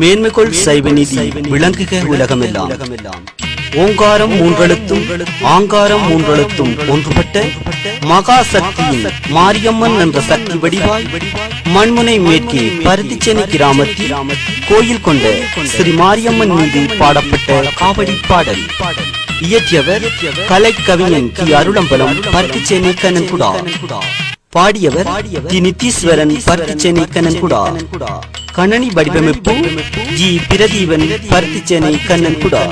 மேன்மைகொள் சைவநிதி விளங்குக உலகமெல்லாம். ஓங்காரம் மூன்றெழுத்தும் ஆங்காரம் மூன்றெழுத்தும் ஒன்றுபட்ட மகா சக்தியின் மாரியம்மன் என்ற சக்தி வடிவாய் மண்முனை மேற்கே பருத்திச்சேனை கிராமத்தில் கோயில் கொண்ட ஸ்ரீ மாரியம்மன் மீது பாடப்பட்ட காவடி பாடல். இயற்றியவர் கலைக்கவிஞன் கி அருளம்பலம் பருத்திச்சேனை கண்ணன்குடா. பாடியவர் தி நித்தீஸ்வரன் பருத்திச்சேனை கண்ணன்குடா கணனி வடிவமைப்பு ஜி பிரதீபன் பருத்திச்சேனை கண்ணன்குடா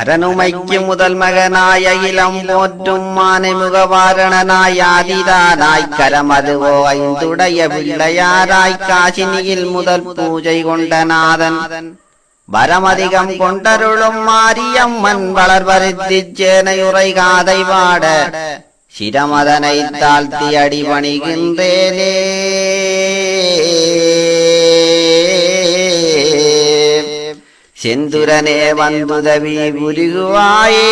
அரணுமைக்கு முதல் மகனாய் அகிலம் போற்றும் மானைமுகவாரணனாய் ஆதிதானாய் கரமதுவோ ஐந்துடைய பிள்ளையாராய் காசினியில் முதல் பூஜை கொண்ட நாதன். வரமதிகம் கொண்டருளும் மாரியம்மன் வளர்வருத்திச் சேனையுரை காதை பாட. சிரமதனை தாழ்த்தி அடிபணிகின்றேனே. செந்துரனே வந்துதவி புரிகுவாயே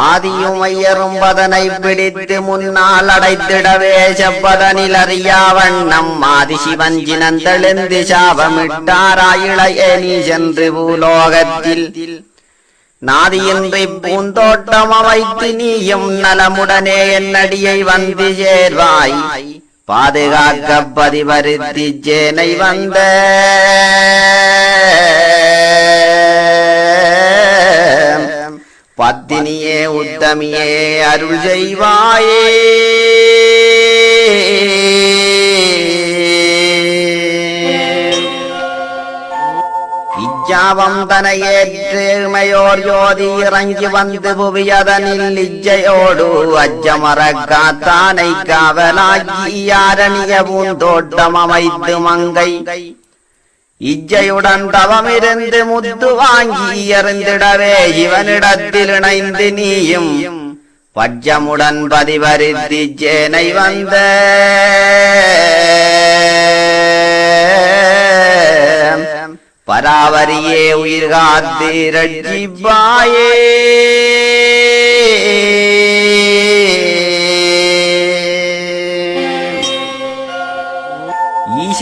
ஆதியும் ஐயரும் பதனை பிடித்து முன்னால் அடைத்திடவே செப்பதனில் அறியா வண்ணம் ஆதி சிவஞ்சினந்தெழுந்து சாபமிட்டாராயிளைய நீ சென்று பூலோகத்தில். நாதியின்றி பூந்தோட்டம் அமைத்து நீயும் நலமுடனே என்னடியை வந்து சேர்வாய். பாதுகாக்க பதிவருத்தி ஜேனை வந்த உத்தமியே அருள் செய்வாயே இச்சாவம் தனையேற்றுமையோர் ஜோதி இறங்கி வந்து புவியதனில் இச்சையோடு அச்சமர காத்தானை காவலாக்கி ஆரணிய பூந்தோட்டம் தவமிருந்து முத்து வாங்கி எறிந்திடவே இவனிடத்தில் இணைந்து நீயும். பஜ்ஜமுடன் பதிவரித்தி ஜேனை வந்த பராவரியே உயிர் காத்து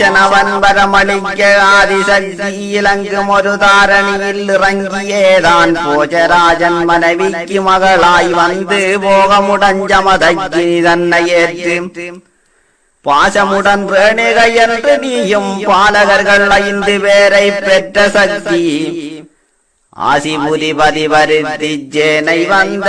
ஈசனவன் வரமளிக்க ஆதிசக்தி இலங்கும் ஒரு தாரணியில் இறங்கியேதான். போஜராஜன் மனைவிக்கு மகளாய் வந்து போகமுடஞ்சமதக்கி தன்னை ஏற்று. பாசமுடன் பிரணிக என்று நீயும் பாலகர்கள் ஐந்து பேரை பெற்ற சக்தி ஆசிபுதி பதிவருத்தி சேனை வந்த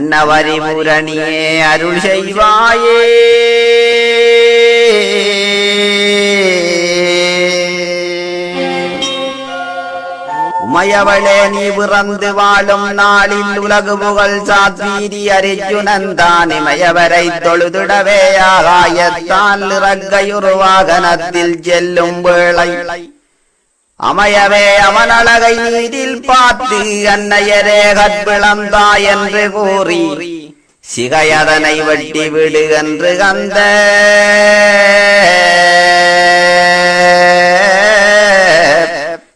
அன்னவரி முரணியே அருள் செய்வாயே. உமையவளே நீ பிறந்து வாழும் நாளில் உலகு புகழ் சாத்வீரி அரிச்சுனந்தான் இமயவரை தொழுதுடவே ஆகாயத்தால் இறக்கையுருவாகனத்தில் செல்லும் வேளை அமையவே அவன் அழகை நீரில் பார்த்து அன்னையரே கற்பிளந்தா என்று கூறி சிகையதனை வெட்டி விடு என்று கந்த.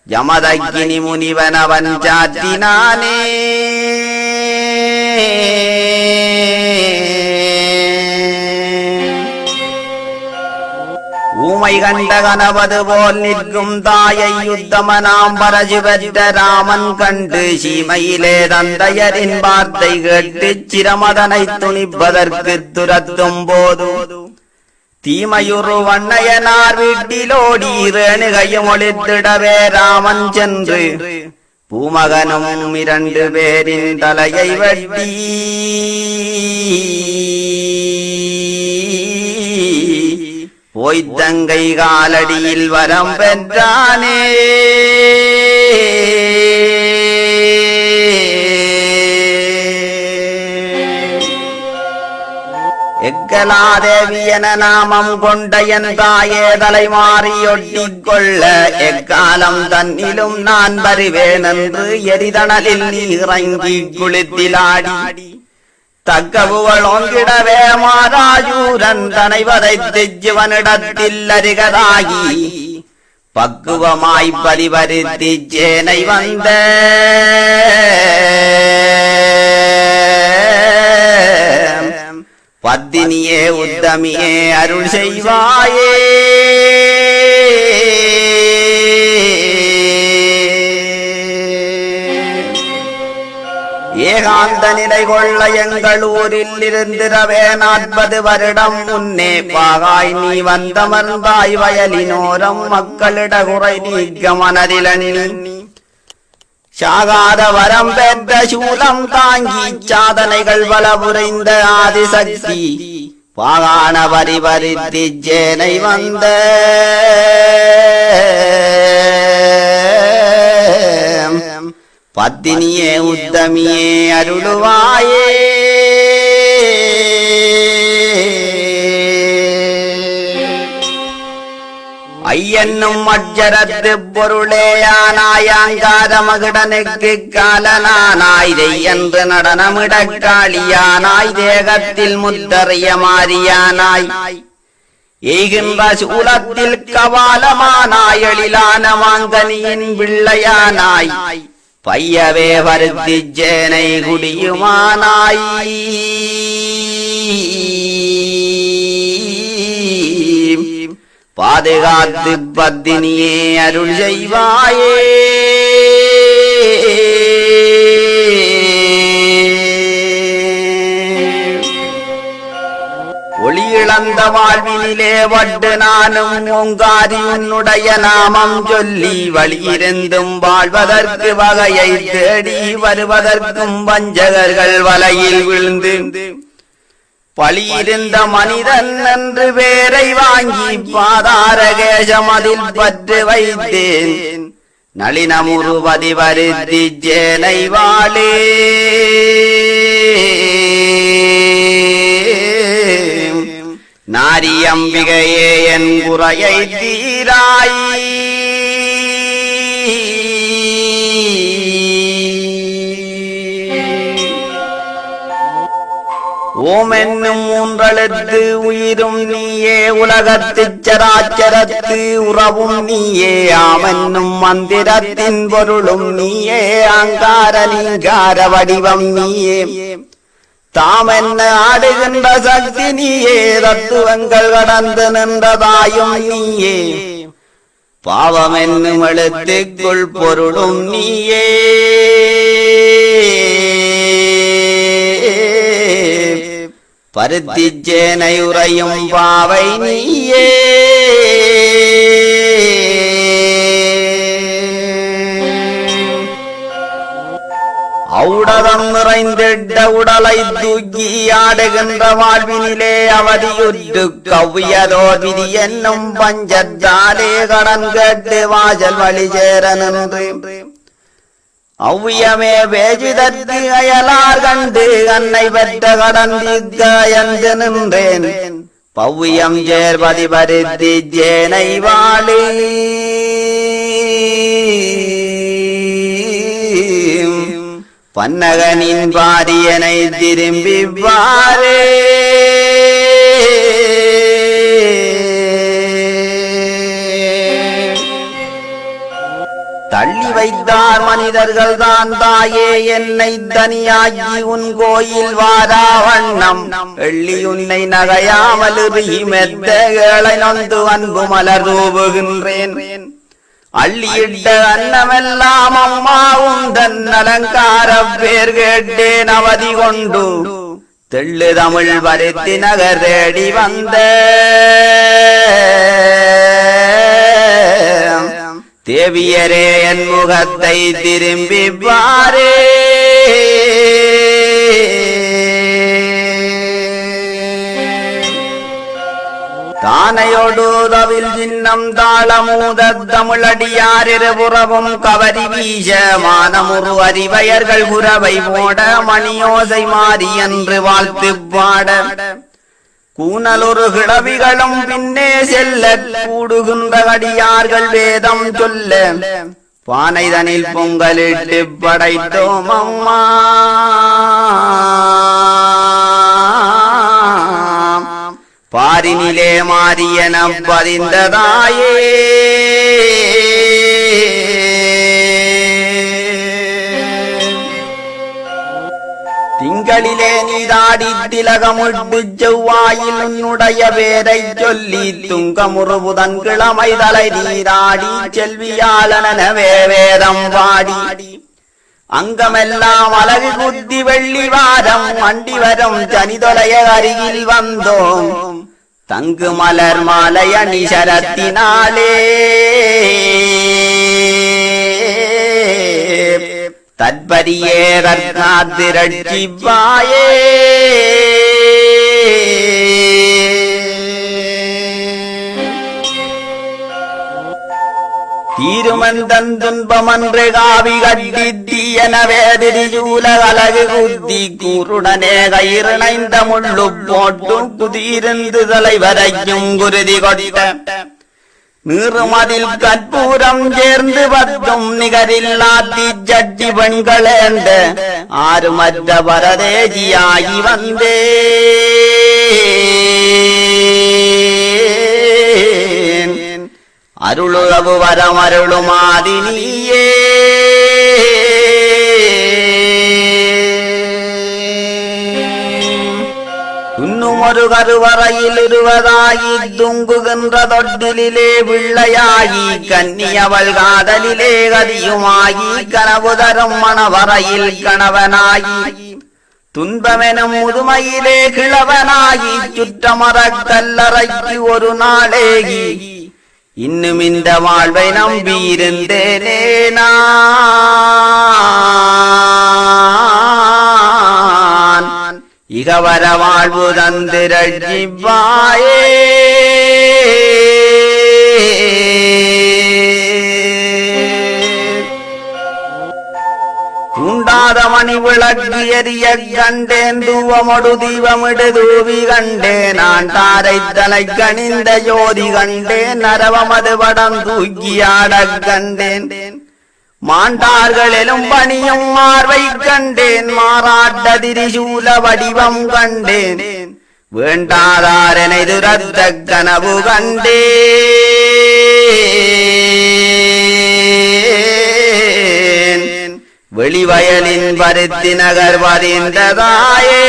யமதக்கினி முனிவன் அவன் சாத்தினானே ஊமை கண்ட கனவது போல் நிற்கும் தாயை யுத்தமனாம் பரஜி பெற்ற ராமன் கண்டு சீமையிலே தந்தையரின் வார்த்தை கேட்டு சிரமதனை துணிப்பதற்கு துரத்தும் போது தீமையுறு வண்ணையனார் வீட்டிலோடி ரேணுகையும் ஒளித்திடவே ராமன் சென்று பூமகனும் இரண்டு பேரின் தலையை வெட்டி போய்த்தங்கை காலடியில் வரம் பெற்றானே. எக்கலாதேவி என நாமம் கொண்ட என் தாயே தலை மாறியொட்டிக் கொள்ள எக்காலம் தன்னிலும் நான் வருவேன் என்று எரிதணலில் நீ இறங்கி குளித்திலாடி. தக்கவுகள் ஒங்கிடவே மாராஜூரன் தனை வதைத்து அருகதாகி பக்குவமாய் பதிவருத்தி சேனை வந்த. பத்தினியே உத்தமியே அருள் செய்வாயே. ஏகாந்த நிலை கொள்ள எங்கள் ஊரில் இருந்திரவே நாற்பது வருடம் முன்னே பாகாய் நீ வந்தமர்ந்தாய் வயலினோரம் மக்களிட குறை நீக்க மனதிலனி சாகாத வரம் பெற்ற சூலம் தாங்கி சாதனைகள் பல புரிந்த ஆதிசக்தி. பாகான பரிபரித்தி ஜேனை வந்த பத்தினியே உத்தமியே அருளுவாயே ஐயன்னும் அட்சரத்து பொருளேயானாயாங்கார மகிடனுக்கு காலனானாய் என்று நடனமிடக்காளியானாய் தேகத்தில் முத்தறிய மாறியானாய் எய்கின்ற சூலத்தில் கபாலமானாய் எழிலான மாங்கனியின் பிள்ளையானாய் பையவே வருத்தி ஜேனை குடியுமானாய். பாதுகாத்து பத்தினியே அருள் செய்வாயே. ஒளி இழந்த வாழ்வினிலே வட்டு நானும் ஓங்காரி உன்னுடைய நாமம் சொல்லி வழியிருந்தும் வாழ்வதற்கு வகையை தேடி வருவதற்கும் வஞ்சகர்கள் வலையில் விழுந்து பழியிருந்த மனிதன் என்று பேரை வாங்கி பாதார கேசமதில் பற்று வைத்தேன். நளினமுருவதி வருத்தி ஜேனை வாழே. நாரியம்பிகையே என் குறையை தீராய். ஓம் என்னும் மூன்றெழுத்து உயிரும் நீயே உலகத்துச் சராச்சரத்து உறவும் நீயே ஆமென்னும் மந்திரத்தின் பொருளும் நீயே அங்கார நீங்கார வடிவம் நீயே. தாம் என்ன ஆடுகின்ற சக்தி நீயே தத்துவங்கள் கடந்து நின்றதாயும் நீயே. பாவம் என்னும் எழுத்துக்குள் பொருளும் நீயே. பருத்திச் சேனை உறையும் பாவை நீயே. ஔடதம் நிறைந்திட்ட உடலை தூக்கி ஆடுகின்ற வாழ்வினிலே அவதியுற்று கவ்வியதோ விதி என்னும் பஞ்சத்தாலே கடன் கேட்டு வாசல் வழி சேர நின்று அவ்வியமே வேஜிதற்கு அயலார் கண்டு அன்னை பெற்ற கடன் தீர்க்க என்று நின்றேன் பவ்வியம் சேர்பதி பருத்தி ஜேனை வாழி பன்னகனின் பாரியனை திரும்பி பாரே தள்ளி வைத்தார் மனிதர்கள் தான் தாயே என்னை தனியாகி உன் கோயில் வாரா வண்ணம். எள்ளி உன்னை நகையாமல் மெத்தகளை நொந்து அன்பு மலர் ரூபுகின்றேன். அள்ளியிட்ட அன்னமெல்லாம் அம்மாவும் தன் அலங்கார பேர் கேட்டேன் அவதி கொண்டு. தெள்ளு தமிழ் வரைத்தி நகர் தேடி வந்த. தேவியரே என் முகத்தை திரும்பி பாரே. தானையோடு தவில் சின்னம் தாளமூத தமிழடியாரிருபுறவும் கவரி வீச மானமுரு அறிவயர்கள் குரவை போட மணியோசை மாறி என்று வாழ்த்து பாட. கூனலொரு கிழவிகளும் பின்னே செல்ல கூடுகின்ற அடியார்கள் வேதம் சொல்ல. பாரினிலே மாரியனம் பதிந்ததாயே. திங்களிலே நீதாடி திலகமுட்டு செவ்வாயில் உன்னுடைய பேரை சொல்லி துங்கமுறுபுதன் கிழமை தலை நீராடி செல்வியாளனவே வேதம் பாடி. அங்கமெல்லாம் அழகு புத்தி வெள்ளி வாரம் மண்டி வரும் தனிதொலைய அருகில் வந்தோம். தங்கு மலர் மாலை அணி சரத்தினாலே. தற்பரியே ரத்னாத்திரட்சிப்பாயே துன்பமன்று காவி கட்டி தீயனவே திரிஜூல அழகு குத்தி கூருடனே கயிறிணைந்த முள்ளு போட்டு குதியிருந்து தலைவரையும் குருதி கொட்ட. நீறுமதில் கற்பூரம் சேர்ந்து பத்தும் நிகரில்லாத்தி ஜட்டி பெண்களேந்த. ஆறுமற்ற பரதேஜியாகி வந்தே. അരുളുളവ് വരമരുളുമാതിനിയേ ഒരു കരുവറയിൽ ഒരുവതായി തുങ്കുകിന്ത്രതൊട്ടിലെ വിള്ളയായി കന്നിയവൾ കാതലിലെ കതിയുമായി കണവുതരം മണവറയിൽ കണവനായി. തുൻപമനം മുതുമയിലെ കിളവനായി ചുറ്റമറക്കല്ലറയ്ക്ക് ഒരു നാളേകി. இன்னும் இந்த வாழ்வை நம்பி இருந்தேனே நான். இகவர வாழ்வு தந்திரட்சிப்பாயே தூண்டாத மணி விளக்கு எரிய கண்டேன் தூவமொடு தீபமிடு தூவி கண்டேன். நான் தாரை தலை கணிந்த ஜோதி கண்டேன் நரவமது படம் தூக்கியாடக் கண்டேன். மாண்டார்களிலும் பணியும் மார்வை கண்டேன் மாறாட்ட திரிசூல வடிவம் கண்டேன். வேண்டாதாரனை துரத்த கனவு கண்டேன். வெளிவயலின் பருத்தி நகர் வரிந்ததாயே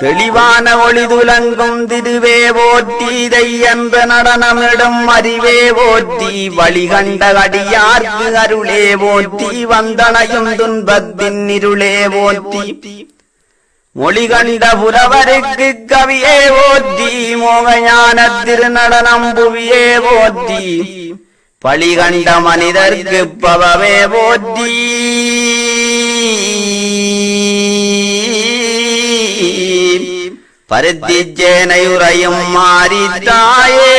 தெளிவான ஒளி துலங்கும் திருவே ஓட்டி தையன்ற நடனமிடும் அறிவே ஓட்டி வழிகண்ட அடியார்க்கு அருளே ஓட்டி வந்தனையும் துன்பத்தின் இருளே ஓட்டி மொழிகண்ட புலவருக்கு கவியே ஓத்தி மோகஞான திருநடனம் புவியே ஓத்தி. பழிகண்ட மனிதர்க்கு பவவே போற்றி. பருத்திச்சேனையுறையும் மாறித்தாயே